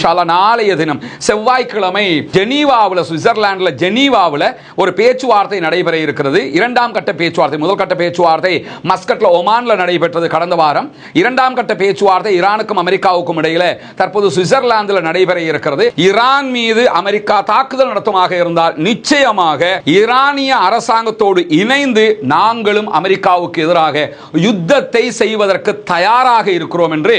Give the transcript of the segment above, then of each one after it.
இன்ஷால்லா நாளைய தினம் செவ்வாய்க்கிழமை ஜெனீவாவில் சுவிட்சர்லாண்டில் ஜெனீவாவில் ஒரு பேச்சுவார்த்தை நடைபெற இருக்கிறது. இரண்டாம் கட்ட பேச்சுவார்த்தை முதல் கட்ட பேச்சுவார்த்தை மஸ்கட்ல ஒமான்ல நடைபெற்றது கடந்த வாரம். இரண்டாம் கட்ட பேச்சுவார்த்தை ஈரானுக்கும் அமெரிக்காவுக்கும் இடையில தற்போது சுவிட்சர்லாந்தில் நடைபெற இருக்கிறது. ஈரான் மீது அமெரிக்கா தாக்குதல் நடத்துமாக இருந்தால் நிச்சயமாக ஈரானிய அரசாங்கத்தோடு இணைந்து நாங்களும் அமெரிக்காவுக்கு எதிராக யுத்தத்தை செய்வதற்கு தயாராக இருக்கிறோம் என்று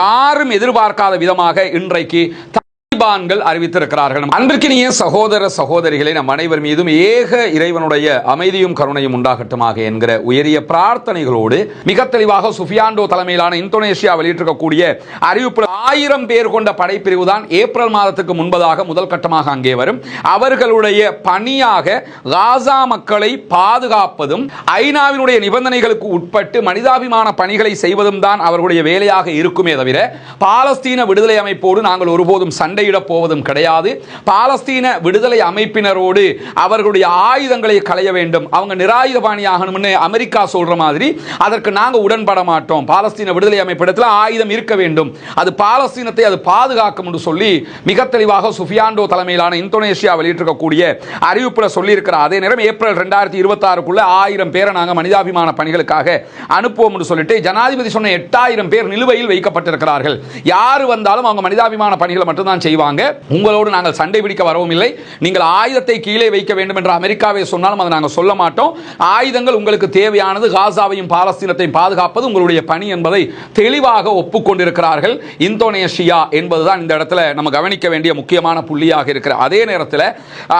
யாரும் எதிர்பார்க்காத விதமாக இன்றைக்கு quindi தாலிபான்கள் அறிவித்திருக்கிறார்கள். அன்பிற்கினிய சகோதர சகோதரிகளை நம் அனைவர் மீதும் ஏக இறைவனுடைய அமைதியும் கருணையும் உண்டாகட்டுமாக என்கிற உயரிய பிரார்த்தனைகளோடு மிக தெளிவாக சுஃபியாண்டோ தலைமையிலான இந்தோனேஷியா வெளியிட்டிருக்கக்கூடிய அறிவிப்பு ஆயிரம் பேர் கொண்ட படைப்பிரிவு தான் ஏப்ரல் மாதத்துக்கு முன்பதாக முதல் கட்டமாக அங்கே வரும். அவர்களுடைய பணியாக காசா மக்களை பாதுகாப்பதும் ஐநாவினுடைய நிபந்தனைகளுக்கு உட்பட்டு மனிதாபிமான பணிகளை செய்வதும் தான் அவர்களுடைய வேலையாக இருக்குமே தவிர பாலஸ்தீன விடுதலை அமைப்போடு நாங்கள் ஒருபோதும் சண்டையிடப் போவதும் கிடையாது. பாலஸ்தீன விடுதலை அமைப்பினரோடு அவர்களுடைய ஆயுதங்களை களைய வேண்டும். அவங்க நிராயுதபாணியாகணும்னு அமெரிக்கா சொல்ற மாதிரி அதற்கு நாங்க உடன்பட மாட்டோம். பாலஸ்தீன விடுதலை அமைப்பிடத்தில் ஆயுதம் இருக்க வேண்டும். அது பாலஸ்தீனத்தை அது பாதுகாக்கும் என்று சொல்லி மிக தெளிவாக சுஃபியாண்டோ தலைமையிலான இந்தோனேஷியா வெளியிட்டிருக்கக்கூடிய அறிவிப்புல சொல்லி இருக்கிற அதே நேரம் ஏப்ரல் ரெண்டாயிரத்தி இருபத்தாறுக்குள்ள ஆயிரம் பேரை நாங்கள் மனிதாபிமான பணிகளுக்காக அனுப்புவோம் என்று சொல்லிட்டு ஜனாதிபதி சொன்ன எட்டாயிரம் பேர் நிலுவையில் வைக்கப்பட்டிருக்கிறார்கள். யார் வந்தாலும் அவங்க மனிதாபிமான பணிகளை மட்டும்தான் செய்வாங்க. செய்வாங்க உங்களோடு நாங்கள் சண்டை பிடிக்க வரவும் இல்லை. நீங்கள் ஆயுதத்தை கீழே வைக்க வேண்டும் என்று அமெரிக்காவை சொன்னாலும் அதை நாங்கள் சொல்ல மாட்டோம். ஆயுதங்கள் உங்களுக்கு தேவையானது காசாவையும் பாலஸ்தீனத்தையும் பாதுகாப்பது உங்களுடைய பணி என்பதை தெளிவாக ஒப்புக்கொண்டிருக்கிறார்கள். இந்தோனேஷியா என்பதுதான் இந்த இடத்துல நம்ம கவனிக்க வேண்டிய முக்கியமான புள்ளியாக இருக்கிற. அதே நேரத்தில்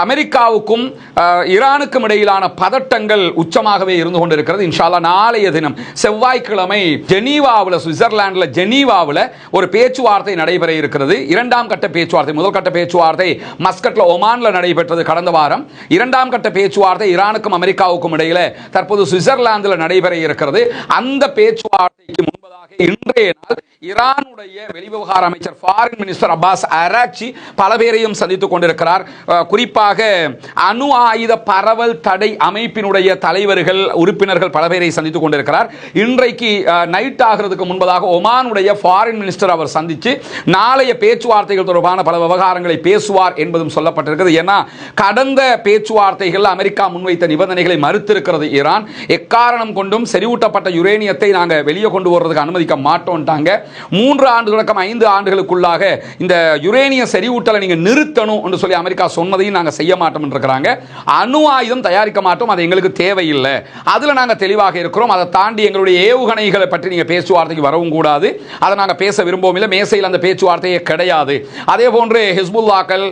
அமெரிக்காவுக்கும் ஈரானுக்கும் இடையிலான பதட்டங்கள் உச்சமாகவே இருந்து கொண்டிருக்கிறது. இன்ஷால்லா நாளைய தினம் செவ்வாய்க்கிழமை ஜெனீவாவில் சுவிட்சர்லாந்தில் ஜெனீவாவில் ஒரு பேச்சுவார்த்தை நடைபெற இருக்கிறது. இரண்டாம் கட்ட பேச்சு பேச்சுவார்த்தை முதல் கட்ட பேச்சுவார்த்தை மஸ்கட்ல ஒமான்ல நடைபெற்றது கடந்த வாரம். இரண்டாம் கட்ட பேச்சுவார்த்தை ஈரானுக்கும் அமெரிக்காவுக்கும் இடையில தற்போது சுவிட்சர்லாந்தில் நடைபெற இருக்கிறது. அந்த பேச்சுவார்த்தைக்கு முன்பதாக இன்றைய நாள் ஈரானுடைய வெளிவிவகார அமைச்சர் ஃபாரின் மினிஸ்டர் அப்பாஸ் அராக்சி பல பேரையும் சந்தித்துக் கொண்டிருக்கிறார். குறிப்பாக அணு ஆயுத பரவல் தடை அமைப்பினுடைய தலைவர்கள் உறுப்பினர்கள் பல பேரை சந்தித்துக் கொண்டிருக்கிறார். இன்றைக்கு நைட் ஆகிறதுக்கு முன்பதாக ஒமானுடைய ஃபாரின் மினிஸ்டர் அவர் சந்தித்து நாளைய பேச்சுவார்த்தைகள் தொடர்பான பல விவகாரங்களை பேசுவார் என்பதும் சொல்லப்பட்டிருக்கிறது. ஏன்னா கடந்த பேச்சுவார்த்தைகள் அமெரிக்கா முன்வைத்த நிபந்தனைகளை மறுத்திருக்கிறது ஈரான். எக்காரணம் கொண்டும் செறிவூட்டப்பட்ட யுரேனியத்தை நாங்கள் வெளியே கொண்டு வர்றதுக்கு அனுமதிக்க மாட்டோம்ட்டாங்க மூன்று ஆண்டு தொடக்கம் ஐந்து ஆண்டுகளுக்குள்ளாக இந்த யுரேனிய செறிவூட்டலை நீங்கள் நிறுத்தணும் என்று சொல்லி அமெரிக்கா சொன்னதையும் நாங்கள் செய்ய மாட்டோம் இருக்கிறாங்க அணு ஆயுதம் தயாரிக்க மாட்டோம் அது எங்களுக்கு தேவையில்லை. அதில் நாங்கள் தெளிவாக இருக்கிறோம். அதை தாண்டி எங்களுடைய ஏவுகணைகளை பற்றி நீங்கள் பேச்சுவார்த்தைக்கு வரவும் கூடாது. அதை நாங்கள் பேச விரும்பவும் இல்லை மேசையில் அந்த பேச்சுவார்த்தையே கிடையாது. அதே போன்று ஹிஸ்புல்லாக்கள்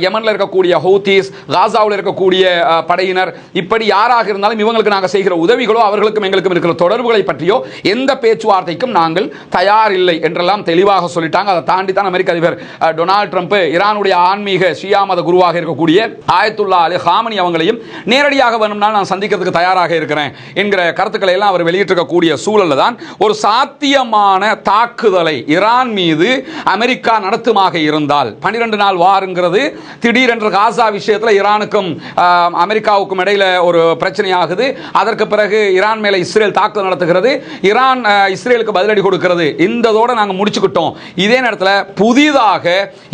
யமனில் இருக்கக்கூடிய ஹவுத்தீஸ் காசாவில் இருக்கக்கூடிய படையினர் இப்படி யாராக இருந்தாலும் இவங்களுக்கு நாங்கள் செய்கிற உதவிகளோ அவர்களுக்கும் எங்களுக்கும் இருக்கிற தொடர்புகளை பற்றியோ எந்த பேச்சுவார்த்தைக்கும் நாங்கள் தயார் இல்லை என்றெல்லாம் தெளிவாக சொல்லிட்டாங்க. அதை தாண்டி தான் அமெரிக்க அதிபர் டொனால்டு டொனால்ட் ட்ரம்ப் ஈரானுடைய ஆன்மீக ஷியா மத குருவாக இருக்கக்கூடிய ஆயத்துல்லா அலி ஹாமனி அவங்களையும் நேரடியாக வேணும்னா நான் சந்திக்கிறதுக்கு தயாராக இருக்கிறேன் என்கிற கருத்துக்களை எல்லாம் அவர் வெளியிட்டிருக்கக்கூடிய சூழலில் தான் ஒரு சாத்தியமான தாக்குதலை ஈரான் மீது அமெரிக்கா நடத்துமாக இருந்தால் நாள். பன்னிரெண்டு நாள் வாருங்கிறது திடீரென்று காசா விஷயத்தில் ஈரானுக்கும் அமெரிக்காவுக்கும் இடையில ஒரு பிரச்சனை ஆகுது அதற்கு பிறகு ஈரான் மேலே இஸ்ரேல் தாக்குதல் நடத்துகிறது. ஈரான் இஸ்ரேலுக்கு பதிலடி கொடுக்கிறது. இந்ததோட நாங்கள் முடிச்சுக்கிட்டோம். இதே நேரத்தில் புதிதாக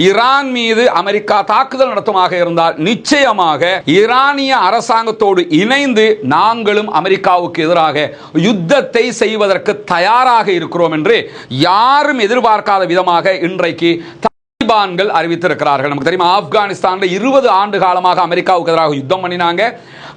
ஈரான் மீது அமெரிக்கா தாக்குதல் நடத்துமாக இருந்தால் நிச்சயமாக ஈரானிய அரசாங்கத்தோடு இணைந்து நாங்களும் அமெரிக்காவுக்கு எதிராக யுத்தத்தை செய்வதற்கு தயாராக இருக்கிறோம் என்று யாரும் எதிர்பார்க்காத விதமாக இன்றைக்கு தாலிபான்கள் அறிவித்திருக்கிறார்கள். நமக்கு தெரியுமா? ஆப்கானிஸ்தானில் இருபது ஆண்டு காலமாக அமெரிக்காவுக்கு எதிராக யுத்தம் பண்ணினாங்க.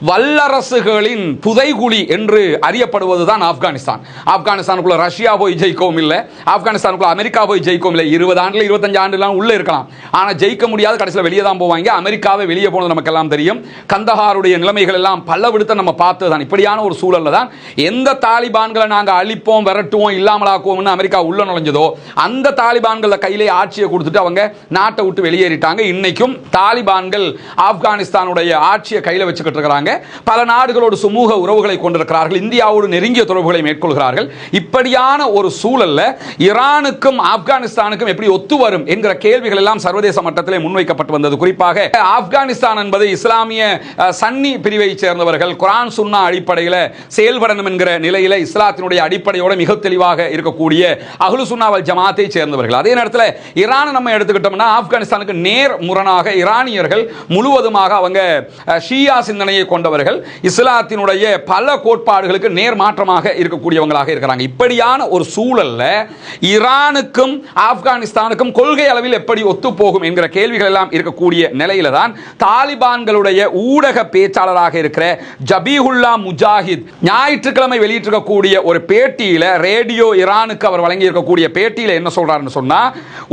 வல்லரசுகளின் புதைகுழி என்று அறியப்படுவதுதான் ஆப்கானிஸ்தான். ஆப்கானிஸ்தானுக்குள்ள ரஷ்யா போய் ஜெயிக்கவும் இல்லை. ஆப்கானிஸ்தானுக்குள்ள அமெரிக்கா போய் ஜெயிக்கவும் இல்லை. இருபது ஆண்டுல இருபத்தஞ்சு ஆண்டுலாம் உள்ள இருக்கலாம். ஆனால் ஜெயிக்க முடியாத கடைசியில் வெளியே தான் போவாங்க. அமெரிக்காவை வெளியே போனது நமக்கு எல்லாம் தெரியும். கந்தஹாருடைய நிலைமைகள் எல்லாம் பல விடுத்த நம்ம பார்த்தது தான் இப்படியான ஒரு சூழல்ல தான் எந்த தாலிபான்களை நாங்கள் அழிப்போம் விரட்டுவோம் இல்லாமலாக்குவோம்னு அமெரிக்கா உள்ள நுழைஞ்சதோ அந்த தாலிபான்களை கையிலே ஆட்சியை கொடுத்துட்டு அவங்க நாட்டை விட்டு வெளியேறிட்டாங்க. இன்னைக்கும் தாலிபான்கள் ஆப்கானிஸ்தானுடைய ஆட்சியை கையில் வச்சுக்கிட்டு இருக்கிறாங்க. பல நாடுகளோடு சுமூக உறவுகளை கொண்டிருக்கிறார்கள். இந்தியாவோடு நெருங்கிய தொடர்புகளை மேற்கொள்கிறார்கள். இப்படியான ஒரு சூழல்ல ஈரானுக்கும் ஆப்கானிஸ்தானுக்கும் எப்படி ஒத்து வரும் என்கிற கேள்விகள் எல்லாம் சர்வதேச மட்டத்திலே முன்வைக்கப்பட்டு வந்தது. குறிப்பாக ஆப்கானிஸ்தான் என்பது இஸ்லாமிய சன்னி பிரிவை சேர்ந்தவர்கள் குரான் சுன்னா அடிப்படையில் செயல்படணும் என்கிற நிலையில இஸ்லாத்தினுடைய அடிப்படையோட மிக தெளிவாக இருக்கக்கூடிய அகுலு சுன்னாவல் ஜமாத்தை சேர்ந்தவர்கள். அதே நேரத்தில் ஈரான் நம்ம எடுத்து எடுத்துக்கிட்டோம்னா ஆப்கானிஸ்தானுக்கு நேர் முரணாக ஈரானியர்கள் முழுவதுமாக அவங்க ஷியா சிந்தனையை கொண்டவர்கள். இஸ்லாத்தினுடைய பல கோட்பாடுகளுக்கு நேர் மாற்றமாக இருக்கக்கூடியவங்களாக இருக்கிறாங்க. இப்படியான ஒரு சூழல்ல ஈரானுக்கும் ஆப்கானிஸ்தானுக்கும் கொள்கை அளவில் எப்படி ஒத்து போகும் என்கிற கேள்விகள் எல்லாம் இருக்கக்கூடிய நிலையில தான் தாலிபான்களுடைய ஊடக பேச்சாளராக இருக்கிற ஜபீஹுல்லா முஜாஹித் ஞாயிற்றுக்கிழமை வெளியிட்டிருக்கக்கூடிய ஒரு பேட்டியில ரேடியோ ஈரானுக்கு அவர் வழங்கி இருக்கக்கூடிய பேட்டியில என்ன சொல்றாருன்னு சொன்னா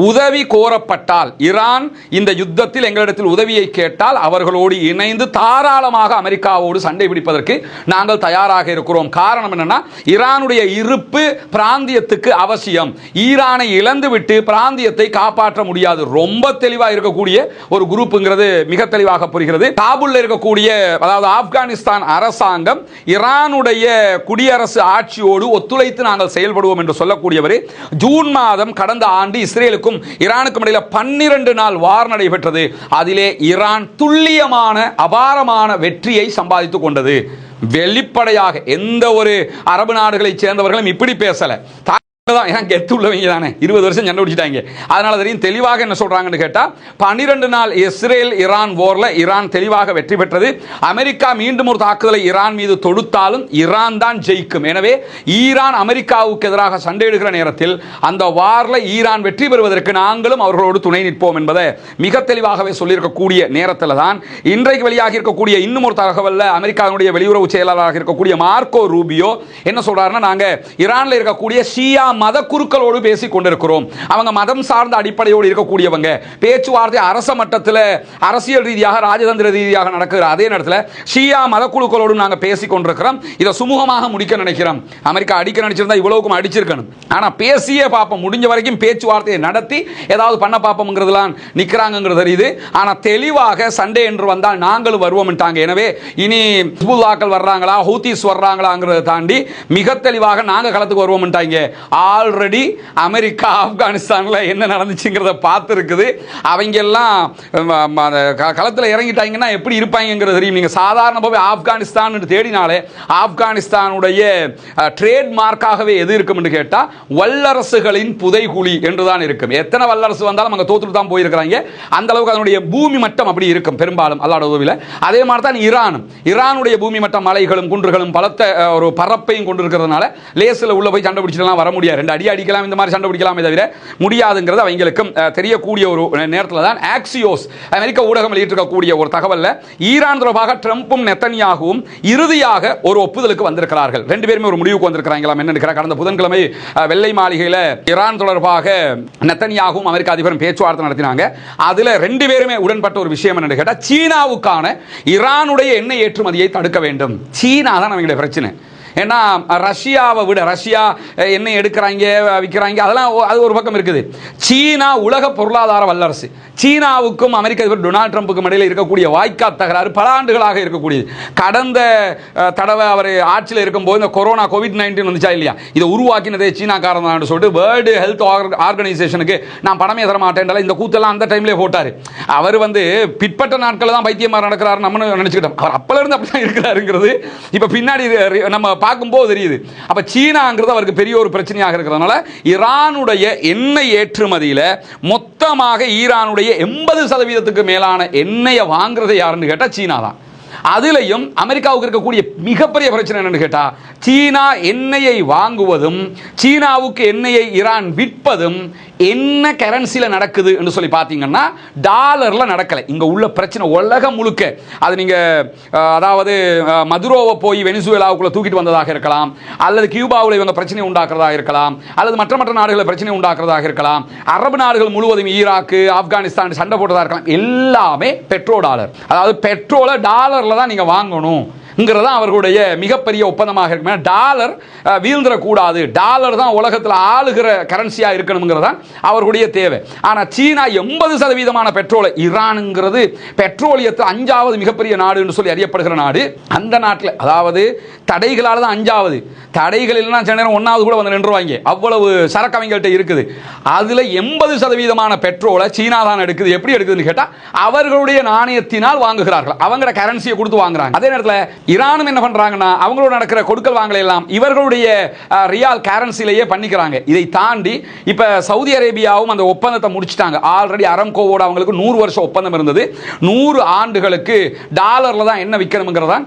உதவி கோரப்பட்டால் ஈரான் இந்த யுத்தத்தில் எங்களிடத்தில் உதவியை கேட்டால் அவர்களோடு இணைந்து தாராளமாக அமெரிக்காவோடு சண்டை பிடிப்பதற்கு நாங்கள் தயாராக இருக்கிறோம். காரணம் என்னன்னா ஈரானுடைய இருப்பு பிராந்தியத்துக்கு அவசியம். ஈரானை இழந்துவிட்டு பிராந்தியத்தை காப்பாற்ற முடியாது. ரொம்ப தெளிவாக இருக்கக்கூடிய ஒரு குரூப்புங்கிறது மிக தெளிவாக புரிகிறது. காபூலில் இருக்கக்கூடிய அதாவது ஆப்கானிஸ்தான் அரசாங்கம் ஈரானுடைய குடியரசு ஆட்சியோடு ஒத்துழைத்து நாங்கள் செயல்படுவோம் என்று சொல்லக்கூடியவர் ஜூன் மாதம் கடந்த ஆண்டு இஸ்ரேலுக்கும் ஈரானுக்கும் இடையில் பன்னிரண்டு நாள் வார் நடைபெற்றது. அதிலே ஈரான் துல்லியமான அபாரமான வெற்றியை சம்பாதித்துக் கொண்டது. வெளிப்படையாக எந்த ஒரு அரபு நாடுகளைச் சேர்ந்தவர்களும் இப்படி பேசலை. தான் ஏன்னா கெத்து உள்ளவங்க தானே? இருபது வருஷம் சண்டை பிடிச்சிட்டாங்க. அதனால தெரியும் தெளிவாக என்ன சொல்றாங்கன்னு கேட்டா பன்னிரண்டு நாள் இஸ்ரேல் ஈரான் போர்ல ஈரான் தெளிவாக வெற்றி பெற்றது. அமெரிக்கா மீண்டும் ஒரு தாக்குதலை ஈரான் மீது தொடுத்தாலும் ஈரான் தான் ஜெயிக்கும். எனவே ஈரான் அமெரிக்காவுக்கு எதிராக சண்டையிடுகிற நேரத்தில் அந்த வார்ல ஈரான் வெற்றி பெறுவதற்கு நாங்களும் அவர்களோடு துணை நிற்போம் என்பதை மிக தெளிவாகவே சொல்லியிருக்கக்கூடிய நேரத்தில் தான் இன்றைக்கு வெளியாகி இருக்கக்கூடிய இன்னும் ஒரு தகவல்ல அமெரிக்காவுடைய வெளியுறவு செயலாளராக இருக்கக்கூடிய மார்க்கோ ரூபியோ என்ன சொல்றாருன்னா நாங்கள் ஈரானில் இருக்கக்கூடிய ஷியா மத குருக்களோடு பேசி கொண்டிருக்கிறோம். அவங்க மதம் சார்ந்த அடிப்படையோடு இருக்கக்கூடியவங்க. பேச்சுவார்த்தை அரச மட்டத்தில் அரசியல் ரீதியாக ராஜதந்திர ரீதியாக நடக்கிற அதே நேரத்தில் ஷியா மத குழுக்களோடு நாங்கள் பேசி கொண்டிருக்கிறோம். இதை சுமூகமாக முடிக்க நினைக்கிறோம். அமெரிக்கா அடிக்க நினைச்சிருந்தா இவ்வளவுக்கும் அடிச்சிருக்கணும். ஆனா பேசியே பார்ப்போம் முடிஞ்ச வரைக்கும் பேச்சுவார்த்தையை நடத்தி ஏதாவது பண்ண பார்ப்போம்ங்கிறதுலாம் நிற்கிறாங்கிறது தெரியுது. ஆனா தெளிவாக சண்டே என்று வந்தால் நாங்களும் வருவோம்ட்டாங்க. எனவே இனி ஹிஸ்புல்லாக்கள் வர்றாங்களா ஹூத்திஸ் வர்றாங்களாங்கிறத தாண்டி மிக தெளிவாக நாங்க களத்துக்கு வருவோம்ட்டாங்க. ஆல்ரெடி அமெரிக்கா ஆப்கானிஸ்தானில் என்ன நடந்துச்சுங்கிறத பார்த்துருக்குது. அவங்க எல்லாம் களத்தில் இறங்கிட்டாங்கன்னா எப்படி இருப்பாங்கிறது தெரியும். நீங்க சாதாரணமாகவே ஆப்கானிஸ்தான் தேடினாலே ஆப்கானிஸ்தானுடைய ட்ரேட்மார்க்காகவே எது இருக்கும்னு கேட்டால் வல்லரசுகளின் புதைகுழி என்றுதான் இருக்கும். எத்தனை வல்லரசு வந்தாலும் அங்கே தோத்துட்டு தான் போயிருக்கிறாங்க. அந்த அளவுக்கு அதனுடைய பூமி மட்டம் அப்படி இருக்கும் பெரும்பாலும் அல்லாட உதவியில். அதே மாதிரி தான் ஈரான் ஈரானுடைய பூமி மட்டம் மலைகளும் குன்றுகளும் பலத்த ஒரு பரப்பையும் கொண்டு இருக்கிறதுனால லேசில் உள்ள போய் சண்டை பிடிச்சிட்டுலாம் வர முடியாது. ரெண்டு அடி அடிக்கலாம் இந்த மாதிரி சண்டை பிடிக்கலாமே தவிர முடியாதுங்கிறது அவங்களுக்கும் தெரியக்கூடிய ஒரு நேரத்தில் தான் ஆக்சியோஸ் அமெரிக்க ஊடகம் வெளியிட்டிருக்கக்கூடிய ஒரு தகவலில் ஈரான் தொடர்பாக ட்ரம்ப்பும் நெத்தனியாகவும் இறுதியாக ஒரு ஒப்புதலுக்கு வந்திருக்கிறார்கள். ரெண்டு பேருமே ஒரு முடிவுக்கு வந்திருக்கிறாங்களாம் என்ன கடந்த புதன்கிழமை வெள்ளை மாளிகையில் ஈரான் தொடர்பாக நெத்தனியாகவும் அமெரிக்க அதிபரும் பேச்சுவார்த்தை நடத்தினாங்க. அதில் ரெண்டு பேருமே உடன்பட்ட ஒரு விஷயம் என்னன்னு கேட்டால் சீனாவுக்கான ஈரானுடைய எண்ணெய் ஏற்றுமதியை தடுக்க வேண்டும். சீனா தான் அவங்களுடைய பிரச்சனை. ஏன்னா ரஷ்யாவை விட ரஷ்யா அஹ், எண்ணெய் எடுக்கிறாங்க விற்கிறாங்க அதெல்லாம் அது ஒரு பக்கம் இருக்குது. சீனா உலக பொருளாதார வல்லரசு. சீனாவுக்கும் அமெரிக்க அதிபர் டொனால்ட் ட்ரம்ப்புக்கும் இடையில் இருக்கக்கூடிய வாய்க்கா தகராறு பல ஆண்டுகளாக இருக்கக்கூடியது. கடந்த தடவை அவர் ஆட்சியில் இருக்கும்போது இந்த கொரோனா கோவிட் நைன்டீன் வந்துச்சா இல்லையா? இதை உருவாக்கினதே சீனாக்காரன் தான் சொல்லிட்டு வேர்ல்டு ஹெல்த் ஆர்கனைசேஷனுக்கு நான் பணமே தர மாட்டேன் இந்த கூத்தெல்லாம் அந்த டைம்லேயே போட்டார். அவர் வந்து பிற்பட்ட நாட்களில் தான் பைத்தியமாக நடக்கிறாரு நம்ம நினச்சிக்கிட்டோம். அவர் அப்போலேருந்து அப்படி தான் இருக்கிறாருங்கிறது. இப்போ பின்னாடி நம்ம பார்க்கும்போது தெரியுது. அப்போ சீனாங்கிறது அவருக்கு பெரிய ஒரு பிரச்சனையாக இருக்கிறதுனால ஈரானுடைய எண்ணெய் ஏற்றுமதியில் மொத்தமாக ஈரானுடைய எண்பது சதவீதத்துக்கு மேலான எண்ணெயை வாங்குறது யாருன்னு கேட்டால் சீனா தான். அதுலயும் அமெரிக்காவுக்கு இருக்கக்கூடிய மிகப்பெரிய பிரச்சனை என்னன்னு கேட்டால் சீனா எண்ணெயை வாங்குவதும் சீனாவுக்கு எண்ணெயை ஈரான் விற்பதும் என்ன கரன்சியில் நடக்குது என்று சொல்லி பார்த்தீங்கன்னா டாலரில் நடக்கலை. இங்கே உள்ள பிரச்சனை உலகம் முழுக்க. அது நீங்கள் அதாவது மதுரோவை போய் வெனிசுவேலாவுக்குள்ள தூக்கிட்டு வந்ததாக இருக்கலாம் அல்லது கியூபாவில் இவங்க பிரச்சனை உண்டாக்குறதாக இருக்கலாம் அல்லது மற்ற மற்ற நாடுகளில் பிரச்சனை உண்டாக்குறதாக இருக்கலாம் அரபு நாடுகள் முழுவதும் ஈராக்கு ஆப்கானிஸ்தான் சண்டை போட்டதாக இருக்கலாம் எல்லாமே பெட்ரோ டாலர் அதாவது பெட்ரோலை டாலரில் தான் நீங்கள் வாங்கணும். ங்கிறது தான் அவர்களுடைய மிகப்பெரிய ஒப்பந்தமாக இருக்கும். டாலர் வீழ்ந்துடக்கூடாது. டாலர் தான் உலகத்தில் ஆளுகிற கரன்சியாக இருக்கணுங்கிறது தான் அவர்களுடைய தேவை. ஆனால் சீனா எண்பது சதவீதமான பெட்ரோலை ஈரானுங்கிறது பெட்ரோலியத்தில் அஞ்சாவது மிகப்பெரிய நாடுன்னு சொல்லி அறியப்படுகிற நாடு. அந்த நாட்டில் அதாவது தடைகளால் தான் அஞ்சாவது. தடைகள் இல்லைன்னா சில நேரம் ஒன்றாவது கூட வந்து நின்றுவாங்க. அவ்வளவு சரக்கு அவங்கள்ட்ட இருக்குது. அதில் எண்பது சதவீதமான பெட்ரோலை சீனா தான் எடுக்குது. எப்படி எடுக்குதுன்னு கேட்டால் அவர்களுடைய நாணயத்தினால் வாங்குகிறார்கள். அவங்களோட கரன்சியை கொடுத்து வாங்குறாங்க. அதே நேரத்தில் ஈரானும் என்ன பண்ணுறாங்கன்னா அவங்களோட நடக்கிற கொடுக்கல் வாங்கலை எல்லாம் இவர்களுடைய ரியால் கரன்சிலேயே பண்ணிக்கிறாங்க. இதை தாண்டி இப்போ சவுதி அரேபியாவும் அந்த ஒப்பந்தத்தை முடிச்சிட்டாங்க. ஆல்ரெடி அரம்கோவோட அவங்களுக்கு நூறு வருஷம் ஒப்பந்தம் இருந்தது. நூறு ஆண்டுகளுக்கு டாலரில் தான் என்ன விற்கணுங்கிறதான் தான்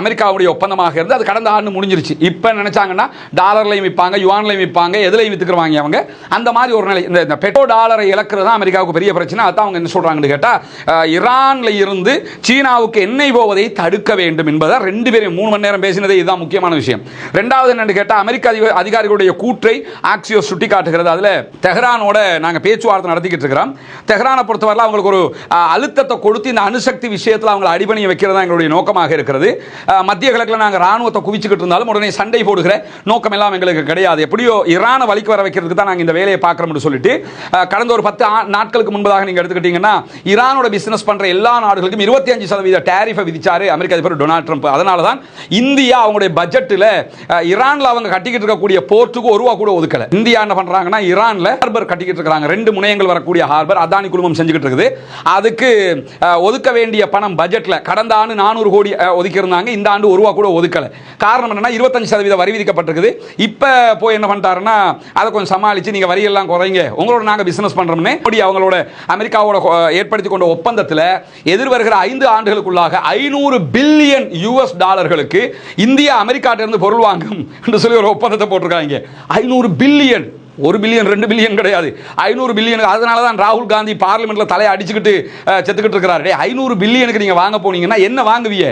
அமெரிக்காவுடைய ஒப்பந்தமாக இருந்து அது கடந்த ஆண்டு முடிஞ்சிருச்சு. இப்போ நினச்சாங்கன்னா டாலர்லையும் விற்பாங்க யுவான்லையும் விற்பாங்க எதுலையும் விற்றுக்குறவாங்க அவங்க. அந்த மாதிரி ஒரு நிலை இந்த பெட்ரோ டாலரை இழக்கிறது தான் அமெரிக்காவுக்கு பெரிய பிரச்சனை. அதான் அவங்க என்ன சொல்கிறாங்கன்னு கேட்டால் ஈரானில் இருந்து சீனாவுக்கு எண்ணெய் போவதை தடுக்க வேண்டும் என்பதை ரெண்டு பேரும் மூணு மணி நேரம் பேசினதே இதுதான் முக்கியமான விஷயம். ரெண்டாவது என்னன்னு கேட்டால் அமெரிக்க அதிக- அதிகாரிகளுடைய கூற்றை ஆக்சியோ சுட்டி காட்டுகிறது அதில் தெஹ்ரானோட நாங்கள் பேச்சுவார்த்தை நடத்திக்கிட்டு இருக்கிறோம். தெஹ்ரானை பொறுத்தவரையில் அவங்களுக்கு ஒரு அழுத்தத்தை கொடுத்து இந்த அணுசக்தி விஷயத்தில் அவங்களை அடிபணிய வைக்கிறது தான் எங்களுடைய நோக்கமாக இருக்கிறது. மத்திய கிழக்கில் நாங்கள் ராணுவத்தை குவிச்சுக்கிட்டு இருந்தாலும் உடனே சண்டை போடுகிற நோக்கம் எல்லாம் எங்களுக்கு கிடையாது. எப்படியோ இரானை வலிக்கு வர வைக்கிறதுக்கு தான் நாங்கள் இந்த வேலையை பார்க்குறோம்னு சொல்லிட்டு கடந்த ஒரு பத்து நாட்களுக்கு முன்பதாக நீங்கள் எடுத்துக்கிட்டீங்கன்னா ஈரானோட பிசினஸ் பண்ற எல்லா நாடுகளுக்கும் இருபத்தி அஞ்சு சதவீத டேரிஃபை விதிச்சாரு அமெரிக்க அதிபர் டொனால்ட் ட்ரம்ப். அதனால தான் இந்தியா அவங்களுடைய பட்ஜெட்டில் ஈரானில் அவங்க கட்டிக்கிட்டு இருக்கக்கூடிய போர்ட்டுக்கு ஒரு ரூபா கூட ஒதுக்கல. இந்தியா என்ன பண்றாங்கன்னா ஈரானில் ஹார்பர் கட்டிக்கிட்டு இருக்கிறாங்க ரெண்டு முனையங்கள் வரக்கூடிய ஹார்பர் அதானி குழுமம் செஞ்சுக்கிட்டு இருக்குது. அதுக்கு ஒதுக்க வேண்டிய பணம் பட்ஜெட்ல கடந்த ஆண்டு நானூறு கோடி ஒதுக்கியிருந்தாங்க. ஒதுக்கி இருந்தாங்க இந்த ஆண்டு ஒரு ரூபா கூட ஒதுக்கலை. காரணம் என்னன்னா இருபத்தஞ்சு சதவீத வரி விதிக்கப்பட்டிருக்குது. இப்ப போய் என்ன பண்ணிட்டாருன்னா அதை கொஞ்சம் சமாளிச்சு நீங்க வரி எல்லாம் குறைங்க. உங்களோட நாங்க பிஸ்னஸ் பண்றோம்னு மோடி அவங்களோட அமெரிக்காவோட ஏற்படுத்தி கொண்ட ஒப்பந்தத்தில் எதிர்வருகிற ஐந்து ஆண்டுகளுக்குள்ளாக ஐநூறு பில்லியன் யூஎஸ் டாலர்களுக்கு இந்தியா அமெரிக்காட்டிலிருந்து பொருள் வாங்கும் என்று சொல்லி ஒரு ஒப்பந்தத்தை போட்டிருக்காங்க. ஐநூறு பில்லியன். ஒரு பில்லியன் ரெண்டு பில்லியன் கிடையாது. ஐநூறு பில்லியன் அதனால தான் ராகுல் காந்தி பார்லிமெண்ட்ல தலையை அடிச்சுக்கிட்டு செத்துக்கிட்டு இருக்கிறாரு. டே ஐநூறு பில்லியனுக்கு நீங்க வாங்க போனீங்கன்னா என்ன வாங்குவீங்க?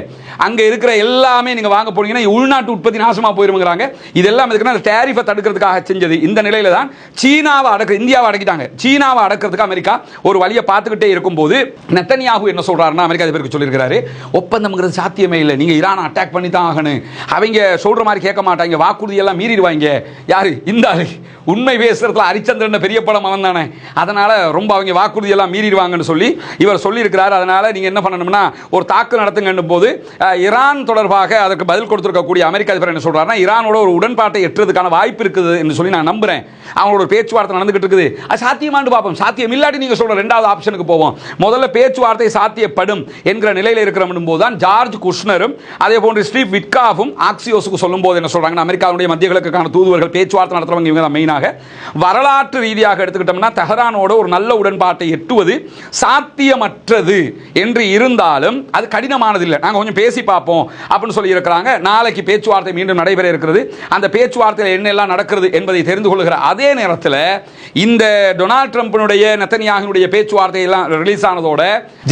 அங்க இருக்கிற எல்லாமே நீங்க வாங்க போனீங்கன்னா உள்நாட்டு உற்பத்தி நாசமா போயிருங்கிறாங்க இதெல்லாம் எதுக்குன்னா அந்த டேரிஃபை தடுக்கிறதுக்காக செஞ்சது. இந்த நிலையில தான் சீனாவை அடக்க இந்தியாவை அடக்கிட்டாங்க. சீனாவை அடக்கிறதுக்கு அமெரிக்கா ஒரு வழியை பார்த்துக்கிட்டே இருக்கும்போது நெத்தனியாகு என்ன சொல்றாருன்னா அமெரிக்கா அதிபருக்கு சொல்லியிருக்கிறாரு ஒப்பந்தம்ங்கிறது சாத்தியமே இல்லை. நீங்க ஈரானை அட்டாக் பண்ணி தான் ஆகணும். அவங்க சொல்ற மாதிரி கேட்க மாட்டாங்க. வாக்குறுதி எல்லாம் மீறிடுவாங்க. யாரு? இந்த உண்மை உண்மை பேசுறதுல ஹரிச்சந்திரன் பெரிய படம் அவன் தானே. அதனால ரொம்ப அவங்க வாக்குறுதி எல்லாம் மீறிடுவாங்கன்னு சொல்லி இவர் சொல்லியிருக்கிறார். அதனால நீங்க என்ன பண்ணணும்னா ஒரு தாக்கு நடத்துங்கன்னு போது ஈரான் தொடர்பாக அதற்கு பதில் கொடுத்துருக்கக்கூடிய அமெரிக்க அதிபர் என்ன சொல்கிறாருன்னா ஈரானோட ஒரு உடன்பாட்டை எட்டுறதுக்கான வாய்ப்பு இருக்குது என்று சொல்லி நான் நம்புறேன். அவங்களோட பேச்சுவார்த்தை நடந்துகிட்டு இருக்குது. அது சாத்தியமாண்டு பார்ப்போம். சாத்தியம் இல்லாட்டி நீங்க சொல்ற ரெண்டாவது ஆப்ஷனுக்கு போவோம். முதல்ல பேச்சுவார்த்தை சாத்தியப்படும் என்கிற நிலையில் இருக்கிறோம் போது தான் ஜார்ஜ் குஷ்னரும் அதே போன்று ஸ்டீவ் விட்காவும் ஆக்சியோஸுக்கு சொல்லும் போது என்ன சொல்றாங்க அமெரிக்காவுடைய மத்திய கிழக்குக்கான தூதுவர்கள் பேச்சுவார்த்தை நடத்துறவங்க இவங்க தான் மெயினாக வரலாற்று ரீதியாக எடுத்துக்கிட்டோம்னா தெஹரானோட ஒரு நல்ல உடன்பாட்டை எட்டுவது சாத்தியமற்றது என்று இருந்தாலும் அது கடினமானது இல்லை. நாங்கள் கொஞ்சம் பேசி பார்ப்போம் அப்படின்னு சொல்லி இருக்கிறாங்க நாளைக்கு பேச்சுவார்த்தை மீண்டும் நடைபெற இருக்கிறது. அந்த பேச்சுவார்த்தையில் என்னெல்லாம் நடக்கிறது என்பதை தெரிந்து கொள்கிற அதே நேரத்தில் இந்த டொனால்ட் ட்ரம்பினுடைய நெத்தனியாகினுடைய பேச்சுவார்த்தை எல்லாம் ரிலீஸ் ஆனதோட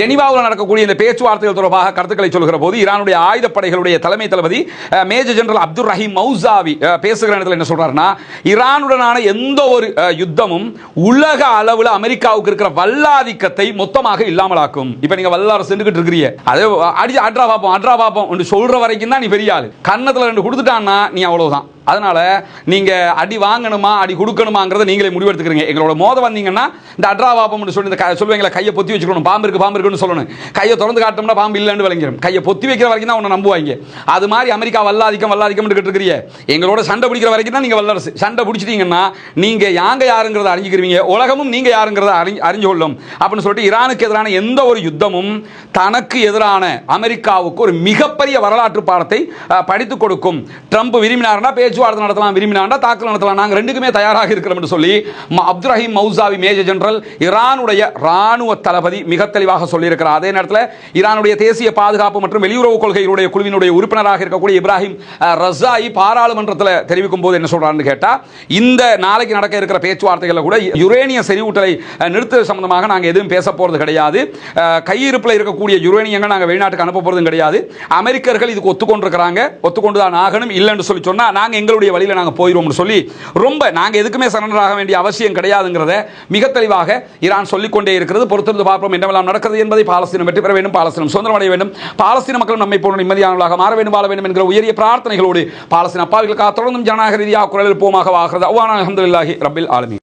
ஜெனிவாவில் நடக்கக்கூடிய இந்த பேச்சுவார்த்தைகள் தொடர்பாக கருத்துக்களை சொல்கிற போது ஈரானுடைய ஆயுதப்படைகளுடைய தலைமை தளபதி major general Abdul Rahim Mousavi பேசுகிற இடத்துல என்ன சொல்றாருன்னா ஈரானுடனான எந்த ஒரு யுத்தமும் உலக அளவில் அமெரிக்காவுக்கு இருக்கிற வல்லாதிக்கத்தை மொத்தமாக இல்லாமலாக்கும். இப்போ நீங்க வல்லாரம் சென்றுகிட்டு இருக்கிறீங்க. அதே அடி அட்ரா பார்ப்போம் அட்ரா பார்ப்போம் சொல்ற வரைக்கும் தான் நீ பெரிய ஆள். கன்னத்தில் ரெண்டு கொடுத்துட்டான்னா நீ அவ்வளவுதான். அதனால நீங்க அடி வாங்கணுமா அடி கொடுக்கணுமாங்கிறத நீங்களே முடிவெடுத்துக்கிறீங்க. எங்களோட மோத வந்தீங்கன்னா இந்த அட்ரா வாபம்னு சொல்லி இந்த சொல்லுவீங்களா கையை பொத்தி வச்சுக்கணும். பாம்பு இருக்கு பாம்பு இருக்குன்னு சொல்லணும். கையை திறந்து காட்டோம்னா பாம்பு இல்லைன்னு விளங்கிடும் கையை பொத்தி வைக்கிற வரைக்கும் தான் உன்னை நம்புவாங்க. அது மாதிரி அமெரிக்கா வல்லாதிக்கம் வல்லாதிக்கம் இருக்கிறீங்க எங்களோட சண்டை பிடிக்கிற வரைக்கும் தான் நீங்க வல்லரசு. சண்டை பிடிச்சிட்டீங்கன்னா நீங்க யாங்க யாருங்கிறத அறிஞ்சிக்கிறீங்க. உலகமும் நீங்க யாருங்கிறத அறிஞ்சு அறிஞ்சு கொள்ளும் அப்படின்னு சொல்லிட்டு ஈரானுக்கு எதிரான எந்த ஒரு யுத்தமும் தனக்கு எதிரான அமெரிக்காவுக்கு ஒரு மிகப்பெரிய வரலாற்று பாடத்தை படித்து படித்துக் கொடுக்கும். ட்ரம்ப் விரும்பினார்னா பேச்சு பேச்சுவார்த்தை நடத்தலாம் விரும்பினாண்டா தாக்கல் நடத்தலாம். நாங்கள் ரெண்டுக்குமே தயாராக இருக்கிறோம் என்று சொல்லி ம- Abdul Rahim Mousavi major general ஈரானுடைய ராணுவ தளபதி மிக தெளிவாக சொல்லியிருக்கிறார். அதே நேரத்தில் ஈரானுடைய தேசிய பாதுகாப்பு மற்றும் வெளியுறவு கொள்கைகளுடைய குழுவினுடைய உறுப்பினராக இருக்கக்கூடிய இப்ராஹிம் ரசாயி பாராளுமன்றத்தில் தெரிவிக்கும் போது என்ன சொல்றாருன்னு கேட்டால் இந்த நாளைக்கு நடக்க இருக்கிற பேச்சுவார்த்தைகளில் கூட யுரேனிய செறிவூட்டலை அஹ், நிறுத்துவது சம்பந்தமாக நாங்கள் எதுவும் பேச போகிறது கிடையாது. கையிருப்பில் இருக்கக்கூடிய யுரேனியங்கள் நாங்கள் வெளிநாட்டுக்கு அனுப்ப போகிறதும் கிடையாது. அமெரிக்கர்கள் இதுக்கு ஒத்துக்கொண்டிருக்கிறாங்க. ஒத்துக்கொண்டு தான் ஆகணும். இல்லைன்னு சொல்லி சொன்னா நாங்க எங்களுடைய வழியில நாங்க போயிடுவோம்னு சொல்லி ரொம்ப நாங்க எதுக்குமே சரண்டர் ஆக வேண்டிய அவசியம் கிடையாதுங்கிறத மிக தெளிவாக ஈரான் சொல்லிக்கொண்டே இருக்கிறது. பொறுத்திருந்து பார்ப்போம் என்னவெல்லாம் நடக்கிறது என்பதை பாலஸ்தீனம் வெற்றி பெற வேண்டும் பாலஸ்தீனம் சுதந்திரம் அடைய வேண்டும் பாலஸ்தீன மக்களும் நம்மை போன்ற நிம்மதியானவர்களாக மாற வேண்டும் வாழ வேண்டும் என்கிற உயரிய பிரார்த்தனைகளோடு பாலஸ்தீன அப்பாவிகளுக்காக தொடர்ந்தும் ஜனநாயக ரீதியாக குரலில் போமாக வாகிறது. அவ்வான அஹமதுல்லாஹி ரபில் ஆலமி